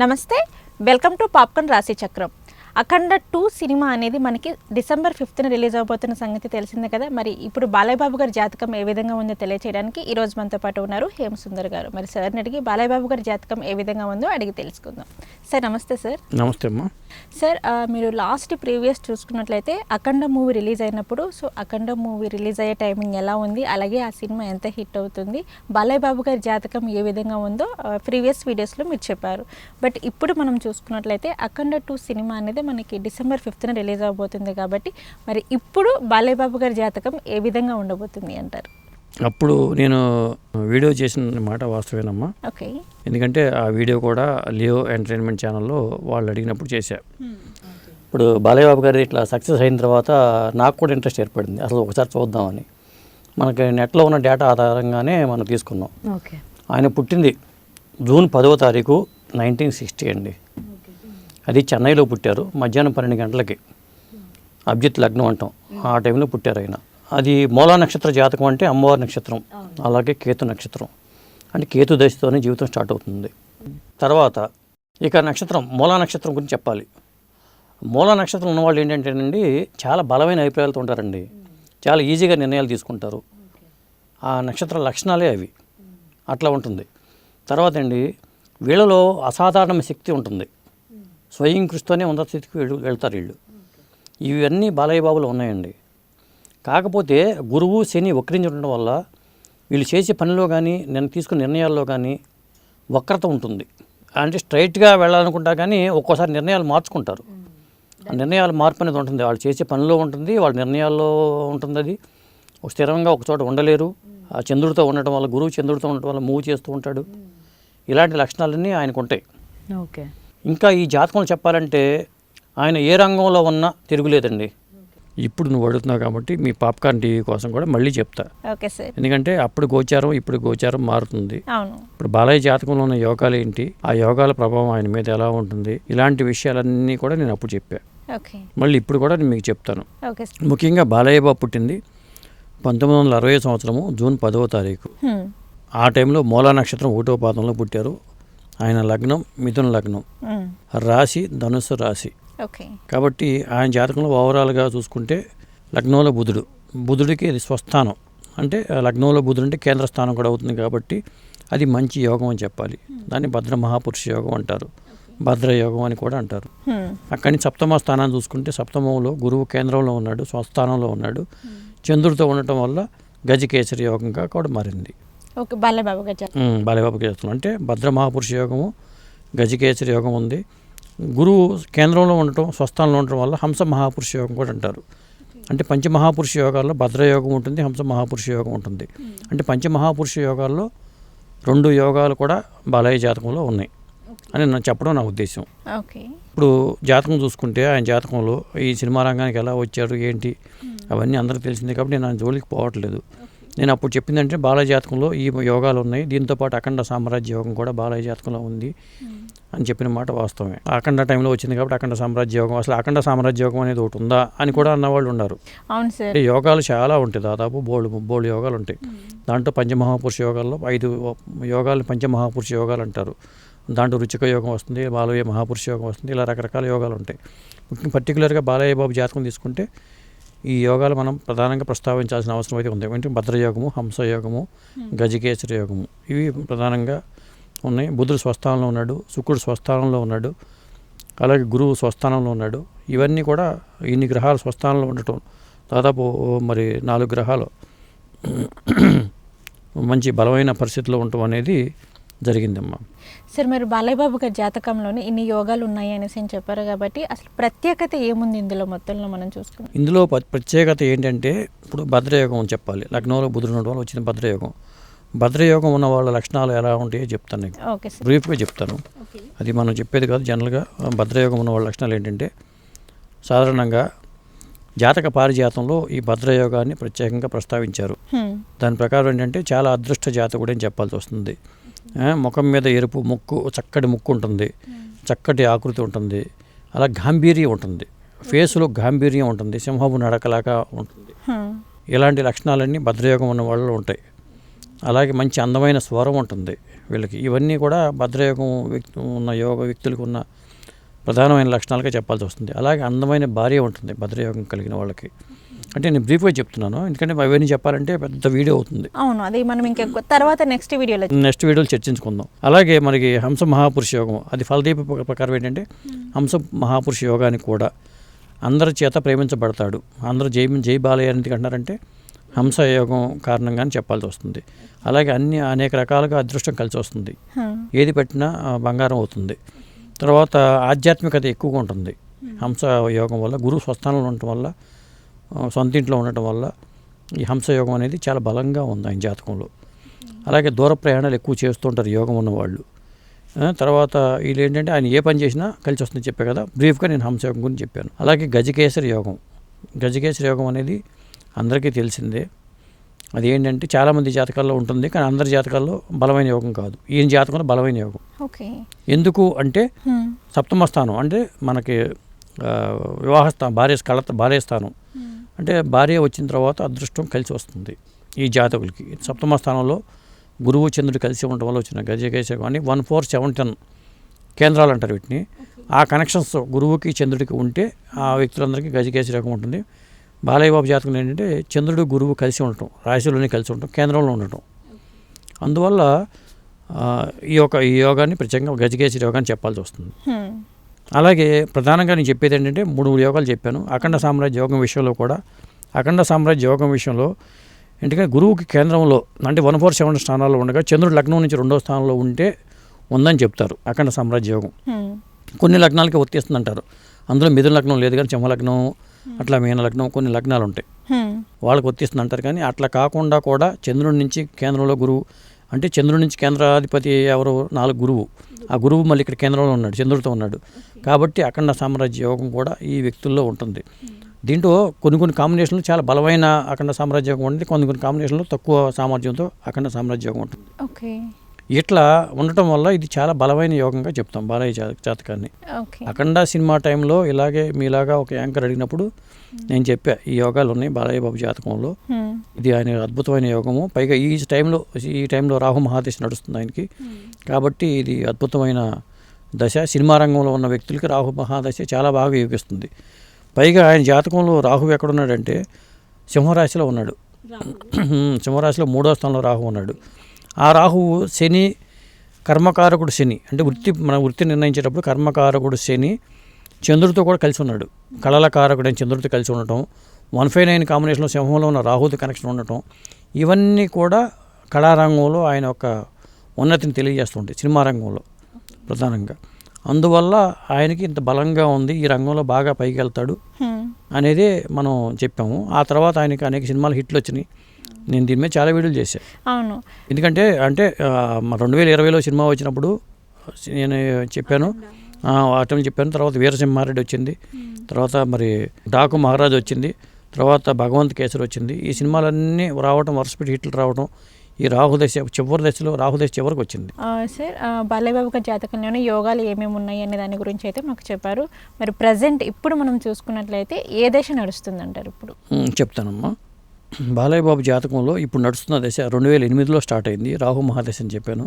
నమస్తే. Welcome to popcorn రాశి చక్రం. అఖండ టూ సినిమా అనేది మనకి డిసెంబర్ ఫిఫ్త్న రిలీజ్ అవబోతున్న సంగతి తెలిసిందే కదా. మరి ఇప్పుడు బాలయ్య బాబు గారి జాతకం ఏ విధంగా ఉందో తెలియచేయడానికి ఈ రోజు మనతో పాటు ఉన్నారు హేమసుందర్ గారు. మరి సార్ని అడిగి బాలయ్య బాబు గారి జాతకం ఏ విధంగా ఉందో అడిగి తెలుసుకుందాం. సార్ నమస్తే సార్. నమస్తే అమ్మా. సార్ మీరు లాస్ట్ ప్రీవియస్ చూసుకున్నట్లయితే అఖండ మూవీ రిలీజ్ అయినప్పుడు సో అఖండ మూవీ రిలీజ్ అయ్యే టైమింగ్ ఎలా ఉంది? అలాగే ఆ సినిమా ఎంత హిట్ అవుతుంది? బాలయ్య బాబు గారి జాతకం ఏ విధంగా ఉందో ప్రీవియస్ వీడియోస్లో మీరు చెప్పారు. బట్ ఇప్పుడు మనం చూసుకున్నట్లయితే అఖండ టూ సినిమా అనేది మనకి డిసెంబర్ ఫిఫ్త్న రిలీజ్ అవబోతుంది కాబట్టి మరి ఇప్పుడు బాలయ్య బాబు గారి జాతకం ఏ విధంగా ఉండబోతుంది అంటారు? అప్పుడు నేను వీడియో చేసిన మాట వాస్తవేనమ్మా. ఓకే. ఎందుకంటే ఆ వీడియో కూడా లియో ఎంటర్టైన్మెంట్ ఛానల్లో వాళ్ళు అడిగినప్పుడు చేశా. ఇప్పుడు బాలయ్య బాబు గారి ఇట్లా సక్సెస్ అయిన తర్వాత నాకు కూడా ఇంట్రెస్ట్ ఏర్పడింది. అసలు ఒకసారి చూద్దామని. మనకి నెట్లో ఉన్న డేటా ఆధారంగానే మనం తీసుకున్నాం. ఓకే. ఆయన పుట్టింది జూన్ పదవ తారీఖు నైన్టీన్ సిక్స్టీ అండి. అది చెన్నైలో పుట్టారు మధ్యాహ్నం పన్నెండు గంటలకి. అభిజిత్ లగ్నం అంటాం. ఆ టైంలో పుట్టారు ఆయన. అది మూలా నక్షత్ర జాతకం అంటే అమ్మవారి నక్షత్రం అలాగే కేతు నక్షత్రం. అంటే కేతు దశతోనే జీవితం స్టార్ట్ అవుతుంది. తర్వాత ఇక నక్షత్రం మూలా నక్షత్రం గురించి చెప్పాలి. మూలా నక్షత్రం ఉన్నవాళ్ళు ఏంటంటేనండి చాలా బలమైన అభిప్రాయాలతో ఉంటారండి. చాలా ఈజీగా నిర్ణయాలు తీసుకుంటారు. ఆ నక్షత్ర లక్షణాలే అవి. అట్లా ఉంటుంది. తర్వాత అండి వీళ్ళలో అసాధారణ శక్తి ఉంటుంది. స్వయం కృషితోనే ఉన్నత స్థితికి వెళ్ళు వెళ్తారు వీళ్ళు. ఇవన్నీ బాలయ్య బాబులో ఉన్నాయండి. కాకపోతే గురువు శని వక్రించడం వల్ల వీళ్ళు చేసే పనిలో కానీ నేను తీసుకున్న నిర్ణయాల్లో కానీ వక్రత ఉంటుంది. అంటే స్ట్రైట్గా వెళ్ళాలనుకుంటా కానీ ఒక్కోసారి నిర్ణయాలు మార్చుకుంటారు. ఆ నిర్ణయాలు మార్పు అనేది ఉంటుంది. వాళ్ళు చేసే పనిలో ఉంటుంది వాళ్ళ నిర్ణయాల్లో ఉంటుంది అది. ఒక స్థిరంగా ఒక చోట ఉండలేరు. ఆ చంద్రుడితో ఉండటం వల్ల గురువు చంద్రుడితో ఉండటం వల్ల మూవ్ చేస్తూ ఉంటాడు. ఇలాంటి లక్షణాలన్నీ ఆయనకు ఉంటాయి. ఓకే. ఇంకా ఈ జాతకంలో చెప్పాలంటే ఆయన ఏ రంగంలో ఉన్నా తిరుగులేదండి. ఇప్పుడు నువ్వు అడుగుతున్నావు కాబట్టి మీ పాప్కార్న్ టీవీ కోసం కూడా మళ్ళీ చెప్తా. Okay sir. ఎందుకంటే అప్పుడు గోచారం ఇప్పుడు గోచారం మారుతుంది. అవును. ఇప్పుడు బాలయ్య జాతకంలో ఉన్న యోగాలు ఏంటి? ఆ యోగాల ప్రభావం ఆయన మీద ఎలా ఉంటుంది? ఇలాంటి విషయాలన్నీ కూడా నేను అప్పుడు చెప్పా. ఓకే. మళ్ళీ ఇప్పుడు కూడా నేను మీకు చెప్తాను. Okay sir. ముఖ్యంగా బాలయ్య బాబు పుట్టింది పంతొమ్మిది వందల అరవై సంవత్సరము జూన్ పదవ తారీఖు. ఆ టైంలో మూలా నక్షత్రం ఒకటో పాదంలో పుట్టారు. ఆయన లగ్నం మిథున లగ్నం. రాశి ధనుస్సు రాశి. కాబట్టి ఆయన జాతకంలో ఓవరాల్గా చూసుకుంటే లగ్నంలో బుధుడు. బుధుడికి ఇది స్వస్థానం. అంటే లగ్నంలో బుధుడు అంటే కేంద్ర స్థానం కూడా అవుతుంది కాబట్టి అది మంచి యోగం అని చెప్పాలి. దాన్ని భద్ర మహాపురుష యోగం అంటారు. భద్ర యోగం అని కూడా అంటారు. అక్కడి నుంచి సప్తమ స్థానాన్ని చూసుకుంటే సప్తమంలో గురువు కేంద్రంలో ఉన్నాడు స్వస్థానంలో ఉన్నాడు. చంద్రుడితో ఉండటం వల్ల గజకేసరి యోగంగా కూడా మారింది. బాలబాబుకి చేస్తున్నాం అంటే భద్ర మహాపురుష యోగము గజకేసరి యోగం ఉంది. గురువు కేంద్రంలో ఉండటం స్వస్థానంలో ఉండటం వల్ల హంస మహాపురుష యోగం కూడా అంటారు. అంటే పంచమహాపురుష యోగాల్లో భద్ర యోగం ఉంటుంది హంస మహాపురుష యోగం ఉంటుంది. అంటే పంచమహాపురుష యోగాల్లో రెండు యోగాలు కూడా బాలయ్య జాతకంలో ఉన్నాయి అని నేను చెప్పడం నా ఉద్దేశం. ఓకే. ఇప్పుడు జాతకం చూసుకుంటే ఆయన జాతకంలో ఈ సినిమా రంగానికి ఎలా వచ్చారు ఏంటి అవన్నీ అందరికీ తెలిసిందే కాబట్టి నేను ఆయన జోలికి పోవట్లేదు. నేను అప్పుడు చెప్పిందంటే బాలయ్య జాతకంలో ఈ యోగాలు ఉన్నాయి. దీంతో పాటు అఖండ సామ్రాజ్య యోగం కూడా బాలయ్య జాతకంలో ఉంది అని చెప్పిన మాట వాస్తవమే. అఖండ టైంలో వచ్చింది కాబట్టి అఖండ సామ్రాజ్య యోగం. అసలు అఖండ సామ్రాజ్య యోగం అనేది ఒకటి ఉందా అని కూడా అన్నవాళ్ళు ఉన్నారు. అవును సార్. యోగాలు చాలా ఉంటాయి. దాదాపు బోల్డ్ బోల్డ్ యోగాలు ఉంటాయి. దాంట్లో పంచమహాపురుష యోగాల్లో ఐదు యోగాలు పంచమహాపురుష యోగాలు అంటారు. దాంట్లో రుచిక యోగం వస్తుంది బాలయ్య మహాపురుష యోగం వస్తుంది ఇలా రకరకాల యోగాలు ఉంటాయి. పర్టికులర్గా బాలయ్య బాబు జాతకం తీసుకుంటే ఈ యోగాలు మనం ప్రధానంగా ప్రస్తావించాల్సిన అవసరం అయితే ఉంది. అంటే భద్రయోగము హంసయోగము గజకేసరి యోగము ఇవి ప్రధానంగా ఉన్నాయి. బుధుడు స్వస్థానంలో ఉన్నాడు శుక్రుడు స్వస్థానంలో ఉన్నాడు అలాగే గురువు స్వస్థానంలో ఉన్నాడు. ఇవన్నీ కూడా ఇన్ని గ్రహాలు స్వస్థానంలో ఉండటం దాదాపు మరి నాలుగు గ్రహాలు మంచి బలమైన పరిస్థితిలో ఉండటం అనేది జరిగిందమ్మా. సార్ మీరు బాలయ్య బాబు గారి జాతకంలోనే ఇన్ని యోగాలు ఉన్నాయి అనేసి అని చెప్పారు కాబట్టి అసలు ప్రత్యేకత ఏముంది ఇందులో మొత్తంలో మనం చూసుకున్నాం ఇందులో ప్రత్యేకత ఏంటంటే ఇప్పుడు భద్రయోగం అని చెప్పాలి. లగ్నంలో బుధుడు ఉండడం వల్ల వచ్చిన భద్రయోగం. భద్రయోగం ఉన్న వాళ్ళ లక్షణాలు ఎలా ఉంటాయో చెప్తాను సార్. బ్రీఫ్గా చెప్తాను. అది మనం చెప్పేది కాదు. జనరల్గా భద్రయోగం ఉన్న వాళ్ళ లక్షణాలు ఏంటంటే సాధారణంగా జాతక పారిజాతంలో ఈ భద్రయోగాన్ని ప్రత్యేకంగా ప్రస్తావించారు. దాని ప్రకారం ఏంటంటే చాలా అదృష్ట జాతకుడు అని చెప్పాల్సి వస్తుంది. ముఖం మీద ఎరుపు ముక్కు చక్కటి ముక్కు ఉంటుంది. చక్కటి ఆకృతి ఉంటుంది. అలా గాంభీర్యం ఉంటుంది. ఫేసులో గాంభీర్యం ఉంటుంది. సింహపు నడకలాగా ఉంటుంది. ఇలాంటి లక్షణాలన్నీ భద్రయోగం ఉన్న వాళ్ళలో ఉంటాయి. అలాగే మంచి అందమైన స్వరం ఉంటుంది వీళ్ళకి. ఇవన్నీ కూడా భద్రయోగం వ్యక్తి ఉన్న యోగ వ్యక్తులకు ఉన్న ప్రధానమైన లక్షణాలుగా చెప్పాల్సి వస్తుంది. అలాగే అందమైన భార్య ఉంటుంది భద్రయోగం కలిగిన వాళ్ళకి. అంటే నేను బ్రీఫ్గా చెప్తున్నాను. ఎందుకంటే అవన్నీ చెప్పాలంటే పెద్ద వీడియో అవుతుంది. అవును అది మనం ఇంకా తర్వాత నెక్స్ట్ వీడియోలో నెక్స్ట్ వీడియోలో చర్చించుకుందాం. అలాగే మనకి హంస మహాపురుష యోగం అది ఫలదీప ప్ర- ప్రకారం ఏంటంటే హంస మహాపురుష యోగానికి కూడా అందరి చేత ప్రేమించబడతాడు. అందరూ జై జై బాలయ్య ఎందుకు అంటారంటే హంస యోగం కారణంగానే చెప్పాల్సి వస్తుంది. అలాగే అన్ని అనేక రకాలుగా అదృష్టం కలిసి వస్తుంది. ఏది పెట్టినా బంగారం అవుతుంది. తర్వాత ఆధ్యాత్మికత ఎక్కువగా ఉంటుంది. హంస యోగం వల్ల గురువు స్వస్థానంలో ఉండటం వల్ల సొంత ఇంట్లో ఉండటం వల్ల ఈ హంస యోగం అనేది చాలా బలంగా ఉంది ఆయన జాతకంలో. అలాగే దూర ప్రయాణాలు ఎక్కువ చేస్తుంటారు యోగం ఉన్నవాళ్ళు. తర్వాత వీళ్ళు ఏంటంటే ఆయన ఏ పని చేసినా కలిసి వస్తుందని చెప్పే కదా బ్రీఫ్గా నేను హంస యోగం గురించి చెప్పాను. అలాగే గజకేసరి యోగం. గజకేసరి యోగం అనేది అందరికీ తెలిసిందే. అది ఏంటంటే చాలామంది జాతకాల్లో ఉంటుంది కానీ అందరి జాతకాల్లో బలమైన యోగం కాదు. ఈయన జాతకంలో బలమైన యోగం. ఓకే. ఎందుకు అంటే సప్తమ స్థానం అంటే మనకి ఆ, వివాహ స్థానం భార్య కళ భార్య స్థానం. అంటే భార్య వచ్చిన తర్వాత అదృష్టం కలిసి వస్తుంది ఈ జాతకులకి. సప్తమ స్థానంలో గురువు చంద్రుడు కలిసి ఉండటం వల్ల వచ్చిన గజకేశ అని వన్ ఫోర్ సెవెన్ టెన్ కేంద్రాలు అంటారు వీటిని. ఆ కనెక్షన్స్ గురువుకి చంద్రుడికి ఉంటే ఆ వ్యక్తులందరికీ గజకేసి రకం ఉంటుంది. బాలయ్య బాబు జాతకం ఏంటంటే చంద్రుడు గురువు కలిసి ఉండటం రాశిలోనే కలిసి ఉండటం కేంద్రంలో ఉండటం. అందువల్ల ఈ యొక్క ఈ యోగాన్ని ప్రత్యేకంగా గజకేసి యోగాన్ని చెప్పాల్సి వస్తుంది. అలాగే ప్రధానంగా నేను చెప్పేది ఏంటంటే మూడు యోగాలు చెప్పాను. అఖండ సామ్రాజ్య యోగం విషయంలో కూడా. అఖండ సామ్రాజ్య యోగం విషయంలో ఎందుకంటే గురువుకి కేంద్రంలో అంటే వన్ ఫోర్ సెవెన్ స్థానాల్లో ఉండగా చంద్రుడు లగ్నం నుంచి రెండో స్థానంలో ఉంటే ఉందని చెప్తారు అఖండ సామ్రాజ్య యోగం. కొన్ని లగ్నాలకి వర్తిస్తుంది అంటారు అందులో మిథున లగ్నం లేదు కానీ సింహ లగ్నం అట్లా మీన లగ్నం కొన్ని లగ్నాలు ఉంటాయి వాళ్ళకి వర్తిస్తుంది అంటారు కానీ అట్లా కాకుండా కూడా చంద్రుడి నుంచి కేంద్రంలో గురువు అంటే చంద్రుడి నుంచి కేంద్రాధిపతి ఎవరు? నాలుగు గురువు. ఆ గురువు మళ్ళీ ఇక్కడ కేంద్రంలో ఉన్నాడు చంద్రుడితో ఉన్నాడు. కాబట్టి అఖండ సామ్రాజ్య యోగం కూడా ఈ వ్యక్తుల్లో ఉంటుంది. దీంట్లో కొన్ని కొన్ని కాంబినేషన్లు చాలా బలమైన అఖండ సామ్రాజ్య యోగం ఉంటుంది కొన్ని కొన్ని కాంబినేషన్లు తక్కువ సామర్థ్యంతో అఖండ సామ్రాజ్య యోగం ఉంటుంది. ఓకే. ఇట్లా ఉండటం వల్ల ఇది చాలా బలమైన యోగంగా చెప్తాం బాలయ్య జాతకాన్ని అఖండ సినిమా టైంలో ఇలాగే మీలాగా ఒక యాంకర్ అడిగినప్పుడు నేను చెప్పా ఈ యోగాలు ఉన్నాయి బాలయ్య బాబు జాతకంలో ఇది ఆయన అద్భుతమైన యోగము. పైగా ఈ టైంలో ఈ టైంలో రాహు మహాదశ నడుస్తుంది ఆయనకి. కాబట్టి ఇది అద్భుతమైన దశ. సినిమా రంగంలో ఉన్న వ్యక్తులకి రాహు మహాదశ చాలా బాగా యోగిస్తుంది పైగా ఆయన జాతకంలో రాహు ఎక్కడున్నాడంటే సింహరాశిలో ఉన్నాడు. సింహరాశిలో మూడో స్థానంలో రాహు ఉన్నాడు. ఆ రాహువు శని కర్మకారకుడు శని. అంటే వృత్తి మన వృత్తి నిర్ణయించేటప్పుడు కర్మకారకుడు శని చంద్రుడితో కూడా కలిసి ఉన్నాడు. కళల కారకుడు అని చంద్రుడితో కలిసి ఉండటం వన్ ఫైవ్ నైన్ కాంబినేషన్లో సింహంలో ఉన్న రాహుతో కనెక్షన్ ఉండటం ఇవన్నీ కూడా కళారంగంలో ఆయన యొక్క ఉన్నతిని తెలియజేస్తుంటాయి సినిమా రంగంలో ప్రధానంగా. అందువల్ల ఆయనకి ఇంత బలంగా ఉంది ఈ రంగంలో బాగా పైకి వెళ్తాడు అనేది మనం చెప్పాము. ఆ తర్వాత ఆయనకి అనేక సినిమాలు హిట్లు వచ్చినాయి. నేను దీని మీద చాలా వీడియోలు చేశాను అవును. ఎందుకంటే అంటే రెండు వేల ఇరవైలో సినిమా వచ్చినప్పుడు నేను చెప్పాను టైం చెప్పాను. తర్వాత వీరసింహారెడ్డి వచ్చింది. తర్వాత మరి డాకు మహారాజ్ వచ్చింది. తర్వాత భగవంత్ కేసరి వచ్చింది. ఈ సినిమాలన్నీ రావటం వరుసపెట్టి హిట్లు రావటం ఈ రాహుదశ చివరి దశలో రాహుదశ చివరికి వచ్చింది. సార్ బాలయ్యబాబు గారి జాతకంలోనే యోగాలు ఏమేమి ఉన్నాయి అనే దాని గురించి అయితే మాకు చెప్పారు. మరి ప్రజెంట్ ఇప్పుడు మనం చూసుకున్నట్లయితే ఏ దశ నడుస్తుంది అంటారు ఇప్పుడు చెప్తానమ్మా. బాలయ్య బాబు జాతకంలో ఇప్పుడు నడుస్తున్న దశ రెండు వేల ఎనిమిదిలో స్టార్ట్ అయింది. రాహు మహాదశ అని చెప్పాను.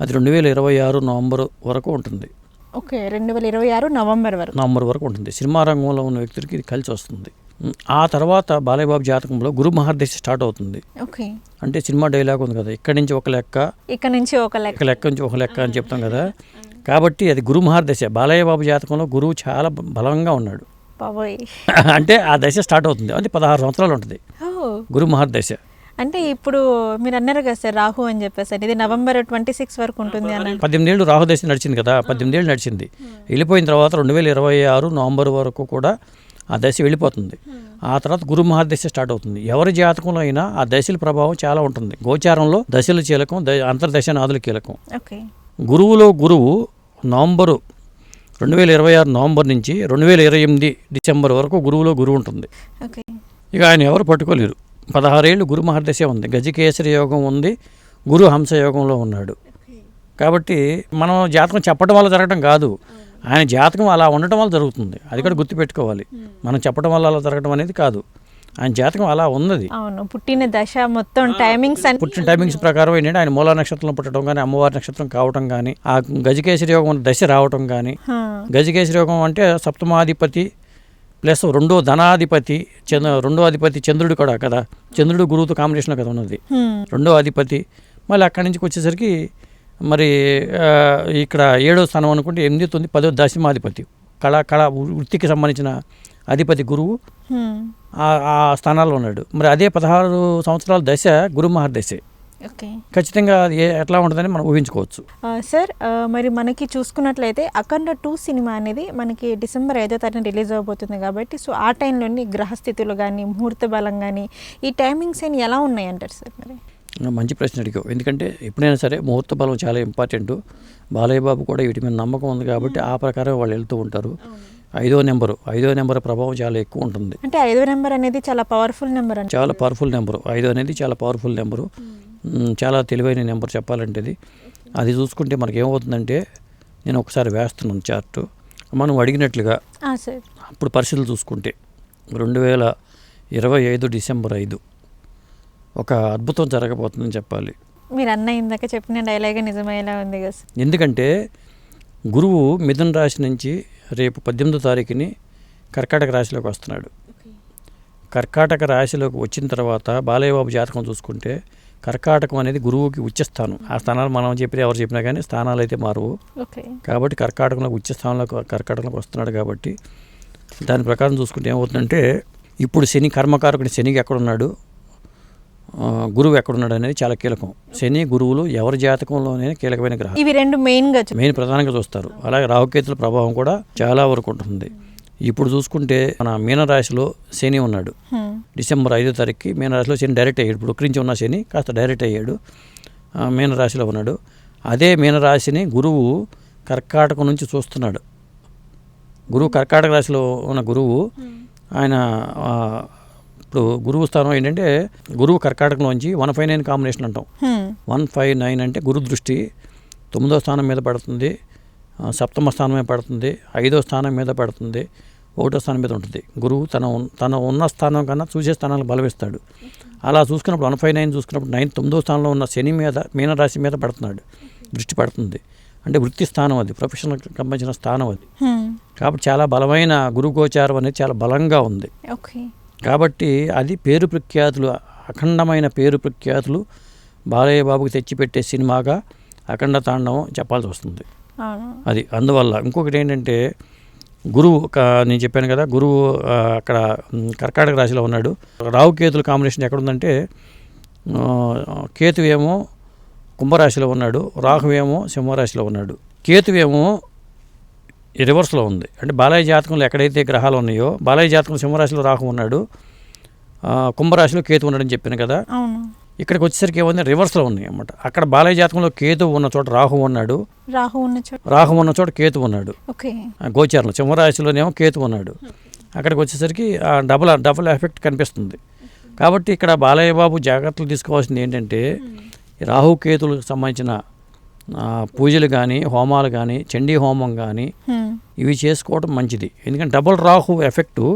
అది రెండు వేల ఇరవై ఆరు నవంబర్ వరకు ఉంటుంది. ఓకే రెండు వేల ఇరవై ఆరు నవంబర్ వరకు. నవంబర్ వరకు ఉంటుంది. సినిమా రంగంలో ఉన్న వ్యక్తులకి ఇది కలిసి వస్తుంది. ఆ తర్వాత బాలయ్య బాబు జాతకంలో గురు మహాదశ స్టార్ట్ అవుతుంది. ఓకే. అంటే సినిమా డైలాగ్ ఉంది కదా ఇక్కడి నుంచి ఒక లెక్క ఇక్కడ నుంచి ఒక లెక్క. లెక్క నుంచి ఒక లెక్క అని చెప్తాం కదా. కాబట్టి అది గురు మహాదశ బాలయ్య బాబు జాతకంలో గురువు చాలా బలంగా ఉన్నాడు. అంటే ఆ దశ స్టార్ట్ అవుతుంది. అది పదహారు సంవత్సరాలు ఉంటుంది. గురు మహాదశ అంటే ఇప్పుడు మీరు అన్నారు కదా సార్ రాహు అని చెప్పేసి ఇది నవంబర్ ట్వంటీ సిక్స్ వరకు ఉంటుంది అని పద్దెనిమిది ఏళ్ళు రాహుదశ నడిచింది కదా పద్దెనిమిది ఏళ్ళు నడిచింది. వెళ్ళిపోయిన తర్వాత రెండు వేల ఇరవై ఆరు నవంబర్ వరకు కూడా ఆ దశ వెళ్ళిపోతుంది. ఆ తర్వాత గురు మహాదశ స్టార్ట్ అవుతుంది. ఎవరి జాతకంలో అయినా ఆ దశల ప్రభావం చాలా ఉంటుంది. గోచారంలో దశలు కీలకం ద- అంతర్దశ నాదులు కీలకం. ఓకే. గురువులో గురువు నవంబరు రెండు వేల ఇరవై ఆరు నవంబర్ నుంచి రెండు వేల ఇరవై ఎనిమిది డిసెంబర్ వరకు గురువులో గురువు ఉంటుంది. ఓకే. ఇక ఆయన ఎవరు పట్టుకోలేరు. పదహారేళ్ళు గురు మహర్దశ ఉంది. గజకేసరి యోగం ఉంది. గురు హంస యోగంలో ఉన్నాడు కాబట్టి మనం జాతకం చెప్పడం వల్ల జరగడం కాదు. ఆయన జాతకం అలా ఉండటం వల్ల జరుగుతుంది. అది కూడా గుర్తుపెట్టుకోవాలి. మనం చెప్పడం వల్ల అలా జరగడం అనేది కాదు. ఆయన జాతకం అలా ఉన్నది. అవును. పుట్టిన దశ మొత్తం టైమింగ్స్ పుట్టిన టైమింగ్స్ ప్రకారం ఏంటంటే ఆయన మూలా నక్షత్రంలో పుట్టడం కానీ అమ్మవారి నక్షత్రం కావటం కానీ ఆ గజకేసరి యోగం దశ రావటం కానీ హా, గజకేసరి యోగం అంటే సప్తమాధిపతి ప్లస్ రెండో ధనాధిపతి చంద్ర రెండో అధిపతి చంద్రుడు కూడా కదా. చంద్రుడు గురువుతో కాంబినేషన్ కదా ఉన్నది. రెండో అధిపతి మళ్ళీ అక్కడి నుంచి వచ్చేసరికి మరి ఇక్కడ ఏడో స్థానం అనుకుంటే ఎనిమిది తొమ్మిది పదో దశమాధిపతి. కళ కళ వృత్తికి సంబంధించిన అధిపతి గురువు. ఆ- స్థానాల్లో ఉన్నాడు. మరి అదే పదహారు సంవత్సరాల దశ గురు మహర్దశే ఖచ్చితంగా ఎట్లా ఉంటుందని మనం ఊహించుకోవచ్చు. సార్ మరి మనకి చూసుకున్నట్లయితే అఖండ టూ సినిమా అనేది మనకి డిసెంబర్ ఐదో తారీఖున రిలీజ్ అవబోతుంది కాబట్టి సో ఆ టైంలోని గ్రహస్థితులు కానీ ముహూర్త బలం కానీ ఈ టైమింగ్స్ అని ఎలా ఉన్నాయి అంటారు సార్ మరి? మంచి ప్రశ్న అడిగావు. ఎందుకంటే ఎప్పుడైనా సరే ముహూర్త బలం చాలా ఇంపార్టెంట్ బాలయ్య బాబు కూడా వీటి మీద నమ్మకం ఉంది కాబట్టి ఆ ప్రకారం వాళ్ళు వెళ్తూ ఉంటారు. ఐదో నెంబరు. ఐదో నెంబర్ ప్రభావం చాలా ఎక్కువ ఉంటుంది. అంటే ఐదో నెంబర్ అనేది చాలా పవర్ఫుల్ నెంబర్ చాలా పవర్ఫుల్ నెంబరు ఐదు అనేది చాలా పవర్ఫుల్ నెంబరు చాలా తెలివైన నెంబర్ చెప్పాలంటే ఇది అది చూసుకుంటే మనకి ఏమవుతుందంటే నేను ఒకసారి వేస్తున్నాను చార్ట్. మనం అడిగినట్లుగా అప్పుడు పరిస్థితులు చూసుకుంటే రెండు వేల ఇరవై ఐదు డిసెంబర్ ఐదు. ఒక అద్భుతం జరగబోతుందని చెప్పాలి. మీరు అన్న ఇందాక చెప్పిన డైలాగ్ నిజమయ్యేలా ఉంది కదా ఎందుకంటే గురువు మిథున రాశి నుంచి రేపు పద్దెనిమిదో తారీఖుని కర్కాటక రాశిలోకి వస్తున్నాడు. కర్కాటక రాశిలోకి వచ్చిన తర్వాత బాలయ్యబాబు జాతకం చూసుకుంటే కర్కాటకం అనేది గురువుకి ఉచ్చస్థానం ఆ స్థానాలు మనం చెప్పి ఎవరు చెప్పినా కానీ స్థానాలు అయితే మారవు కాబట్టి కర్కాటకంలోకి ఉచ్చ స్థానంలో కర్కాటకంలోకి వస్తున్నాడు కాబట్టి దాని ప్రకారం చూసుకుంటే ఏమవుతుందంటే ఇప్పుడు శని కర్మకారకుడి శనికి ఎక్కడున్నాడు? గురువు ఎక్కడున్నాడు అనేది చాలా కీలకం. శని గురువులు ఎవరి జాతకంలోనే కీలకమైన గ్రహం. ఇవి రెండు మెయిన్గా మెయిన్ ప్రధానంగా చూస్తారు. అలాగే రాహుకేతుల ప్రభావం కూడా చాలా వరకు ఉంటుంది. ఇప్పుడు చూసుకుంటే మన మీనరాశిలో శని ఉన్నాడు. డిసెంబర్ ఐదో తారీఖుకి మీనరాశిలో శని డైరెక్ట్ అయ్యాడు. ఇప్పుడు ఉక్రించి ఉన్న శని కాస్త డైరెక్ట్ అయ్యాడు. మీనరాశిలో ఉన్నాడు. అదే మీనరాశిని గురువు కర్కాటకం నుంచి చూస్తున్నాడు. గురువు కర్కాటక రాశిలో ఉన్న గురువు ఆయన ఇప్పుడు గురువు స్థానం ఏంటంటే గురువు కర్కాటకంలోంచి వన్ ఫైవ్ నైన్ కాంబినేషన్ అంటాం. వన్ ఫైవ్ నైన్ అంటే గురు దృష్టి. తొమ్మిదో స్థానం మీద పడుతుంది. సప్తమ స్థానం మీద పడుతుంది. ఐదో స్థానం మీద పడుతుంది. ఒకటో స్థానం మీద ఉంటుంది. గురువు తన తన ఉన్న స్థానం కన్నా చూసే స్థానాలు బలవిస్తాడు అలా చూసుకున్నప్పుడు వన్ ఫైవ్ నైన్ చూసుకున్నప్పుడు నైన్ తొమ్మిదో స్థానంలో ఉన్న శని మీద మీనరాశి మీద పడుతున్నాడు. దృష్టి పడుతుంది. అంటే వృత్తి స్థానం అది. ప్రొఫెషనల్ సంబంధించిన స్థానం అది. కాబట్టి చాలా బలమైన గురుగోచారం అనేది చాలా బలంగా ఉంది. కాబట్టి అది పేరు ప్రఖ్యాతులు అఖండమైన పేరు ప్రఖ్యాతులు బాలయ్య బాబుకి తెచ్చిపెట్టే సినిమాగా అఖండ తాండవం చెప్పాల్సి వస్తుంది. అది అందువల్ల ఇంకొకటి ఏంటంటే గురువు నేను చెప్పాను కదా గురువు అక్కడ కర్కాటక రాశిలో ఉన్నాడు. రావు కేతుల కాంబినేషన్ ఎక్కడుందంటే ఆ, కేతువేమో కుంభరాశిలో ఉన్నాడు రాహువేమో సింహరాశిలో ఉన్నాడు. కేతువేమో రివర్స్లో ఉంది. అంటే బాలయ్య జాతకంలో ఎక్కడైతే గ్రహాలు ఉన్నాయో బాలయ్య జాతకం సింహరాశిలో రాహు ఉన్నాడు కుంభరాశిలో కేతు ఉన్నాడని చెప్పాను కదా. ఇక్కడికి వచ్చేసరికి ఏముంది రివర్స్లో ఉన్నాయి అన్నమాట అక్కడ బాలయ్య జాతకంలో కేతు ఉన్న చోట రాహు ఉన్నాడు. రాహు ఉన్న చోట. రాహు ఉన్న చోట కేతు ఉన్నాడు. గోచారంలో సింహరాశిలోనేమో కేతు ఉన్నాడు. అక్కడికి వచ్చేసరికి ఆ డబుల్ డబుల్ ఎఫెక్ట్ కనిపిస్తుంది. కాబట్టి ఇక్కడ బాలయ్య బాబు జాగ్రత్తలు తీసుకోవాల్సింది ఏంటంటే ఈ రాహు కేతులకు సంబంధించిన పూజలు కానీ హోమాలు కానీ చండీ హోమం కానీ. ఇవి చేసుకోవడం మంచిది. ఎందుకంటే double Rahu effect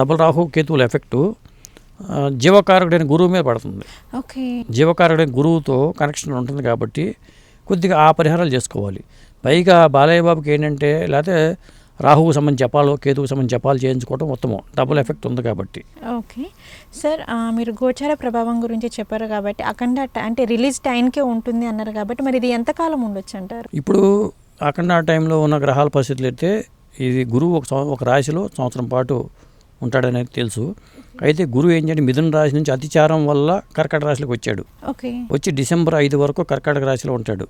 double Rahu కేతువుల effect జీవకారకుడైన గురువు మీద పడుతుంది. ఓకే. జీవకారుడైన గురువుతో కనెక్షన్ ఉంటుంది కాబట్టి కొద్దిగా ఆ పరిహారాలు చేసుకోవాలి. పైగా బాలయ్య బాబుకి ఏంటంటే లేకపోతే రాహువు సంబంధించి జపాలు కేతువుకు సంబంధించి జపాలు చేయించుకోవడం ఉత్తమం. డబుల్ ఎఫెక్ట్ ఉంది కాబట్టి. ఓకే. సార్ మీరు గోచార ప్రభావం గురించి చెప్పారు కాబట్టి అఖండ అంటే రిలీజ్ టైంకే ఉంటుంది అన్నారు కాబట్టి మరి ఇది ఎంతకాలం ఉండొచ్చు అంటారు? ఇప్పుడు అఖండ టైంలో ఉన్న గ్రహాల పరిస్థితులు అయితే ఇది గురువు ఒక ఒక రాశిలో సంవత్సరం పాటు ఉంటాడనేది తెలుసు. అయితే గురువు ఏం చేయండి మిథున రాశి నుంచి అతిచారం వల్ల కర్కట రాశిలోకి వచ్చాడు. వచ్చి డిసెంబర్ ఐదు వరకు కర్కాటక రాశిలో ఉంటాడు.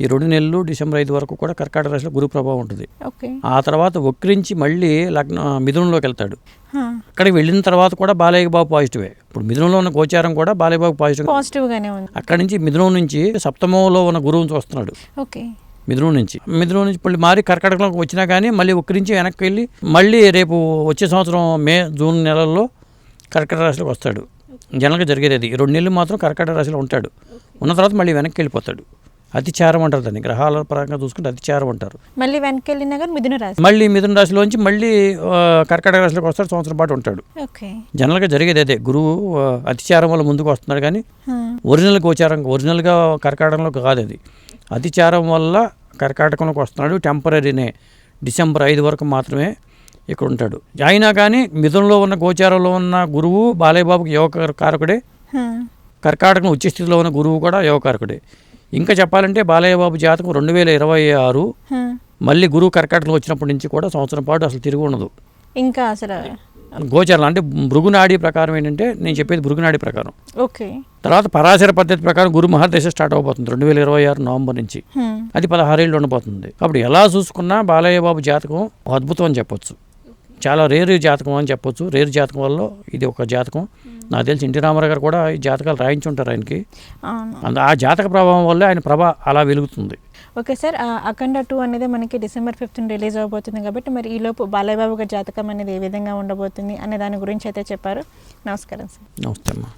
ఈ రెండు నెలలు డిసెంబర్ ఐదు వరకు కూడా కర్కాటక రాశిలో గురు ప్రభావం ఉంటుంది. ఆ తర్వాత వక్రించి మళ్ళీ లగ్న మిథునంలోకి వెళ్తాడు. అక్కడికి వెళ్ళిన తర్వాత కూడా బాలయ్య బాబు పాజిటివే. ఇప్పుడు మిథునంలో ఉన్న గోచారం కూడా బాలయ్య బాబు పాజిటివ్. పాజిటివ్గానే ఉంది. అక్కడి నుంచి మిథునం నుంచి సప్తమంలో ఉన్న గురువుని చూస్తున్నాడు. ఓకే. మిథునం నుంచి. మిథునం నుంచి మళ్ళీ మారి కర్కాటకంలోకి వచ్చినా కానీ మళ్ళీ వక్రించి వెనక్కి వెళ్ళి మళ్ళీ రేపు వచ్చే సంవత్సరం మే జూన్ నెలల్లో కర్కట రాశిలోకి వస్తాడు. జనరల్గా జరిగేది రెండు నెలలు మాత్రం కర్కాటక రాశిలో ఉంటాడు. ఉన్న తర్వాత మళ్ళీ వెనక్కి వెళ్ళిపోతాడు. అతిచారం అంటారు దాన్ని. గ్రహాల పరంగా చూసుకుంటే అతిచారం అంటారు. మళ్ళీ వెనక్కి వెళ్ళినా కానీ మిథున రాశి. మళ్ళీ మిథున రాశిలోంచి మళ్ళీ కర్కాటక రాశిలోకి వస్తాడు. సంవత్సరం పాటు ఉంటాడు. జనరల్గా జరిగేది అదే. గురువు అతిచారం వల్ల ముందుకు వస్తున్నాడు కానీ ఒరిజినల్ గోచారం ఒరిజినల్గా కర్కాటకంలో కాదు అది. అతిచారం వల్ల కర్కాటకంలోకి వస్తున్నాడు. టెంపరీనే డిసెంబర్ ఐదు వరకు మాత్రమే ఇక్కడ ఉంటాడు. అయినా కానీ మిథునంలో ఉన్న గోచారంలో ఉన్న గురువు బాలయ్యబాబుకి యోగ కారకుడే. కర్కాటకం ఉచ్చ స్థితిలో ఉన్న గురువు కూడా యోగకారకుడే ఇంకా చెప్పాలంటే బాలయ్యబాబు జాతకం రెండు వేల ఇరవై ఆరు. మళ్ళీ గురువు కర్కాటకంలో వచ్చినప్పటి నుంచి కూడా సంవత్సరం పాటు అసలు తిరిగి ఉండదు. ఇంకా అసలు గోచారం అంటే భృగునాడి ప్రకారం ఏంటంటే నేను చెప్పేది భృగునాడి ప్రకారం. ఓకే. తర్వాత పరాశర పద్ధతి ప్రకారం గురు మహాదశ స్టార్ట్ అవబోతుంది. రెండు వేల ఇరవై ఆరు నవంబర్ నుంచి. అది పదహారేళ్ళు ఉండబోతుంది. అప్పుడు ఎలా చూసుకున్నా బాలయ్య బాబు జాతకం అద్భుతం అని చెప్పొచ్చు. చాలా రేరు జాతకం అని చెప్పొచ్చు. రేరు జాతకం వల్ల ఇది ఒక జాతకం. నాకు తెలిసి ఎన్టీ రామారావు గారు కూడా ఈ జాతకాలు రాయించుంటారు ఆయనకి. ఆ జాతక ప్రభావం వల్లే ఆయన ప్రభ అలా వెలుగుతుంది. ఓకే సార్ అఖండ టూ అనేది మనకి డిసెంబర్ ఫిఫ్త్ రిలీజ్ అవబోతుంది కాబట్టి మరి ఈలోపు బాలయ్య బాబు గారి జాతకం అనేది ఏ విధంగా ఉండబోతుంది అనే దాని గురించి అయితే చెప్పారు. నమస్కారం సార్. నమస్తే అమ్మా.